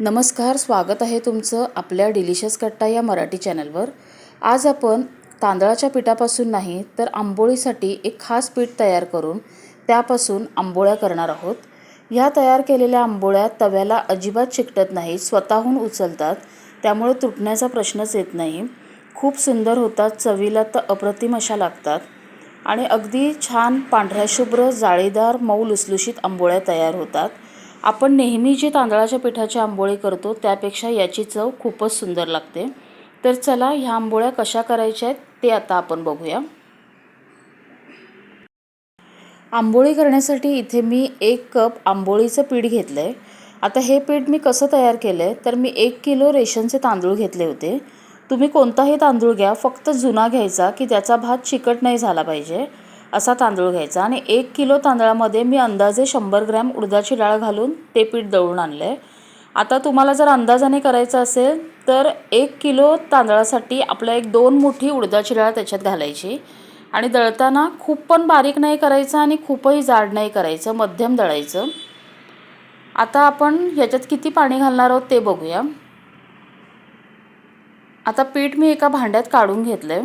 नमस्कार स्वागत आहे तुमचं आपल्या डिलिशियस कट्टा या मराठी चॅनलवर. आज आपण तांदळाच्या पिठापासून नाही तर आंबोळीसाठी एक खास पीठ तयार करून त्यापासून आंबोळ्या करणार आहोत. ह्या तयार केलेल्या आंबोळ्या तव्याला अजिबात चिकटत नाहीत स्वतःहून उचलतात त्यामुळे तुटण्याचा प्रश्नच येत नाही. खूप सुंदर होतात चवीला तर अप्रतिम अशा लागतात. आणि अगदी छान पांढऱ्या शुभ्र जाळीदार मऊ लुसलुशीत आंबोळ्या तयार होतात. आपण नेहमी जे तांदळाच्या पिठाची आंबोळी करतो त्यापेक्षा याची चव खूपच सुंदर लागते. तर चला ह्या आंबोळ्या कशा करायच्या आहेत ते आता आपण बघूया. आंबोळी करण्यासाठी इथे मी एक कप आंबोळीचं पीठ घेतलं आहे आता हे पीठ मी कसं तयार केलं आहे तर मी एक किलो रेशनचे तांदूळ घेतले होते. तुम्ही कोणताही तांदूळ घ्या फक्त जुना घ्यायचा की त्याचा भात चिकट नाही झाला पाहिजे. असा तांदूळ घ्यायचा. आणि एक किलो तांदळामध्ये मी अंदाजे शंभर ग्रॅम उडदाची डाळ घालून ते पीठ दळून आणलं आहे आता तुम्हाला जर अंदाजाने करायचं असेल तर एक किलो तांदळासाठी आपल्या एक दोन मुठी उडदाची डाळ त्याच्यात घालायची. आणि दळताना खूप पण बारीक नाही करायचं आणि खूपही जाड नाही करायचं मध्यम दळायचं. आता आपण ह्याच्यात किती पाणी घालणार आहोत ते बघूया. आता पीठ मी एका भांड्यात काढून घेतलं आहे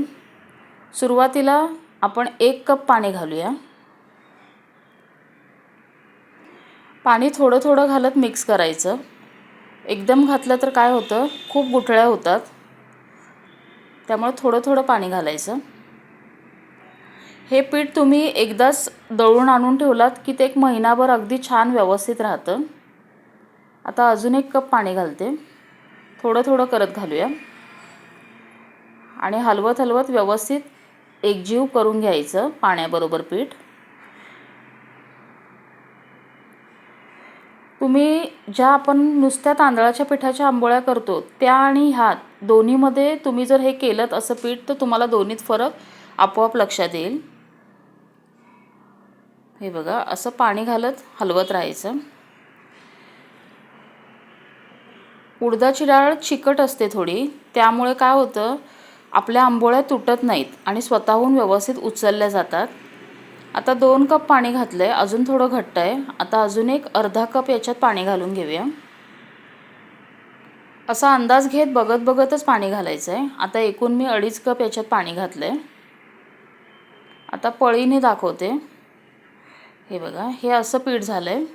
सुरुवातीला आपण एक कप पाणी घालूया. पाणी थोडं थोडं घालत मिक्स करायचं. एकदम घातलं तर काय होतं? खूप गुठळ्या होतात. त्यामुळे थोडं थोडं पाणी घालायचं. हे पीठ तुम्ही एकदाच दळून आणून ठेवलात की ते एक महिनाभर अगदी छान व्यवस्थित राहतं. आता अजून एक कप पाणी घालते. थोडं थोडं करत घालूया. आणि हलवत हलवत व्यवस्थित एकजीव करून घ्यायचं पाण्याबरोबर पीठ. तुम्ही ज्या आपण नुसत्या तांदळाच्या पिठाच्या आंबोळ्या करतो त्या आणि ह्या दोन्हीमध्ये तुम्ही जर हे केलं असं पीठ तर तुम्हाला दोन्हीत फरक आपोआप लक्षात येईल. हे बघा असं पाणी घालत हलवत राहायचं. उडदाची डाळ चिकट असते थोडी त्यामुळे काय होतं आपल्या आंबोळ्या तुटत नाहीत आणि स्वतःहून व्यवस्थित उचलल्या जातात. आता दोन कप पाणी घातलं आहे अजून थोडं घट्ट आहे. आता अजून एक अर्धा कप याच्यात पाणी घालून घेऊया. असा अंदाज घेत बघत बघतच पाणी घालायचं आहे आता एकूण मी अडीच कप याच्यात पाणी घातलं आहे आता पळीने दाखवते. हे बघा हे असं पीठ झालं आहे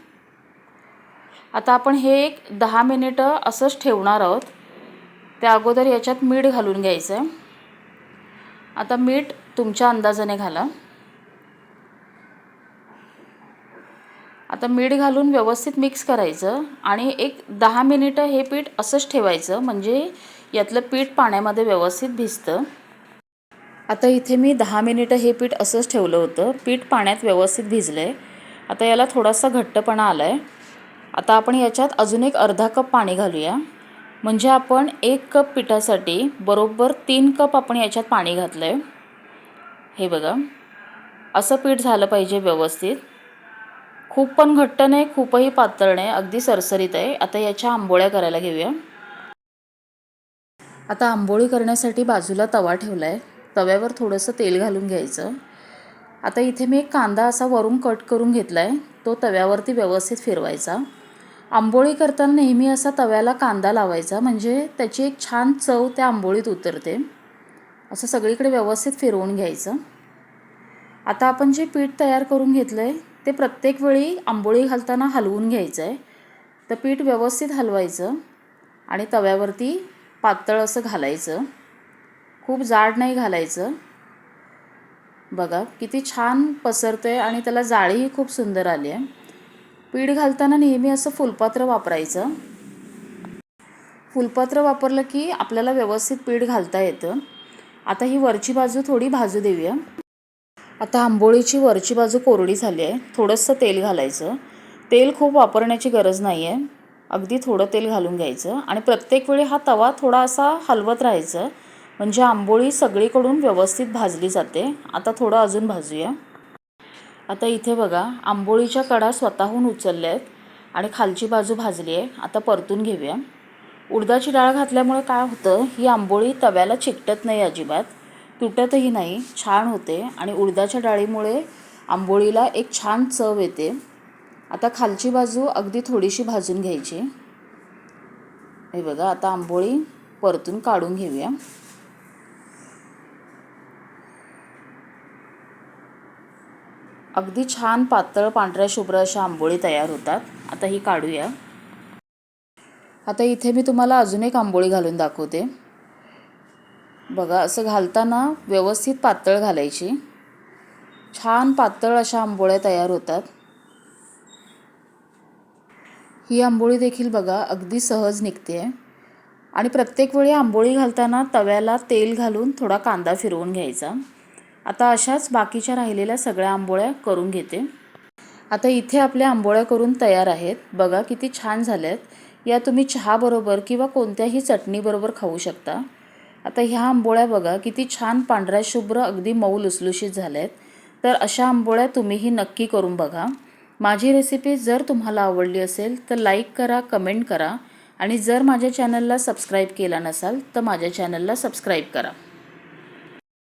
आता आपण हे एक दहा मिनिटं असंच ठेवणार आहोत. त्या अगोदर याच्यात मीठ घालून घ्यायचं आहे आता मीठ तुमच्या अंदाजाने घाला. आता मीठ घालून व्यवस्थित मिक्स करायचं आणि एक दहा मिनिटं हे पीठ असंच ठेवायचं म्हणजे यातलं पीठ पाण्यामध्ये व्यवस्थित भिजतं. आता इथे मी दहा मिनिटं हे पीठ असंच ठेवलं होतं. पीठ पाण्यात व्यवस्थित भिजलं आहे आता याला थोडासा घट्टपणा आला आहे आता आपण याच्यात अजून एक अर्धा कप पाणी घालूया. म्हणजे आपण एक कप पिठासाठी बरोबर तीन कप आपण याच्यात पाणी घातलं आहे हे बघा. असं पीठ झालं पाहिजे व्यवस्थित. खूप पण घट्ट नाही खूपही पातळ नाही. अगदी सरसरीत आहे. आता याच्या आंबोळ्या करायला घेऊया. आता आंबोळी करण्यासाठी बाजूला तवा ठेवला आहे तव्यावर थोडंसं तेल घालून घ्यायचं. आता इथे मी एक कांदा असा वरून कट करून घेतला आहे तो तव्यावरती व्यवस्थित फिरवायचा. आंबोळी करताना नेहमी असा तव्याला कांदा लावायचा म्हणजे त्याची एक छान चव त्या आंबोळीत उतरते. असं सगळीकडे व्यवस्थित फिरवून घ्यायचं. आता आपण जे पीठ तयार करून घेतलं आहे ते प्रत्येक वेळी आंबोळी घालताना हलवून घ्यायचं आहे तर पीठ व्यवस्थित हलवायचं आणि तव्यावरती पातळ असं घालायचं. खूप जाड नाही घालायचं. बघा किती छान पसरतं आहे आणि त्याला जाळीही खूप सुंदर आली आहे पीठ घालताना नेहमी असं फुलपात्र वापरायचं. फुलपात्र वापरलं की आपल्याला व्यवस्थित पीठ घालता येतं. आता ही वरची बाजू थोडी भाजू देऊया. आता आंबोळीची वरची बाजू कोरडी झाली आहे. थोडंसं तेल घालायचं. तेल खूप वापरण्याची गरज नाही आहे अगदी थोडं तेल घालून घ्यायचं आणि प्रत्येक वेळी हा तवा थोडा असा हलवत राहायचं. म्हणजे आंबोळी सगळीकडून व्यवस्थित भाजली जाते. आता थोडं अजून भाजूया. आता इथे बघा आंबोळीच्या कडा स्वतःहून उचलल्या आहेत आणि खालची बाजू भाजली आहे. आता परतून घेऊया. उडदाची डाळ घातल्यामुळे काय होतं ही आंबोळी तव्याला चिकटत नाही अजिबात तुटतही नाही छान होते आणि उडदाच्या डाळीमुळे आंबोळीला एक छान चव येते. आता खालची बाजू अगदी थोडीशी भाजून घ्यायची. हे बघा आता आंबोळी परतून काढून घेऊया. अगदी छान पातळ पांढऱ्या शुभ्र अशा आंबोळी तयार होतात. आता ही काढूया. आता इथे मी तुम्हाला अजून एक आंबोळी घालून दाखवते. बघा असं घालताना व्यवस्थित पातळ घालायची. छान पातळ अशा आंबोळ्या तयार होतात. ही आंबोळी देखील बघा अगदी सहज निघते. आहे आणि प्रत्येक वेळी आंबोळी घालताना तव्याला तेल घालून थोडा कांदा फिरवून घ्यायचा. आता अशाच बाकीच्या राहिलेल्या सगळ्या आंबोळ्या करून घेते. आता इथे आपल्या आंबोळ्या करून तयार आहेत. बघा किती छान झाल्यात. या तुम्ही चहाबरोबर किंवा कोणत्याही चटणीबरोबर खाऊ शकता. आता ह्या आंबोळ्या बघा किती छान पांढऱ्या शुभ्र अगदी मऊ लुसलुशीत झाल्या आहेत तर अशा आंबोळ्या तुम्हीही नक्की करून बघा. माझी रेसिपी जर तुम्हाला आवडली असेल तर लाईक करा कमेंट करा. आणि जर माझ्या चॅनलला सबस्क्राईब केला नसाल तर माझ्या चॅनलला सबस्क्राईब करा.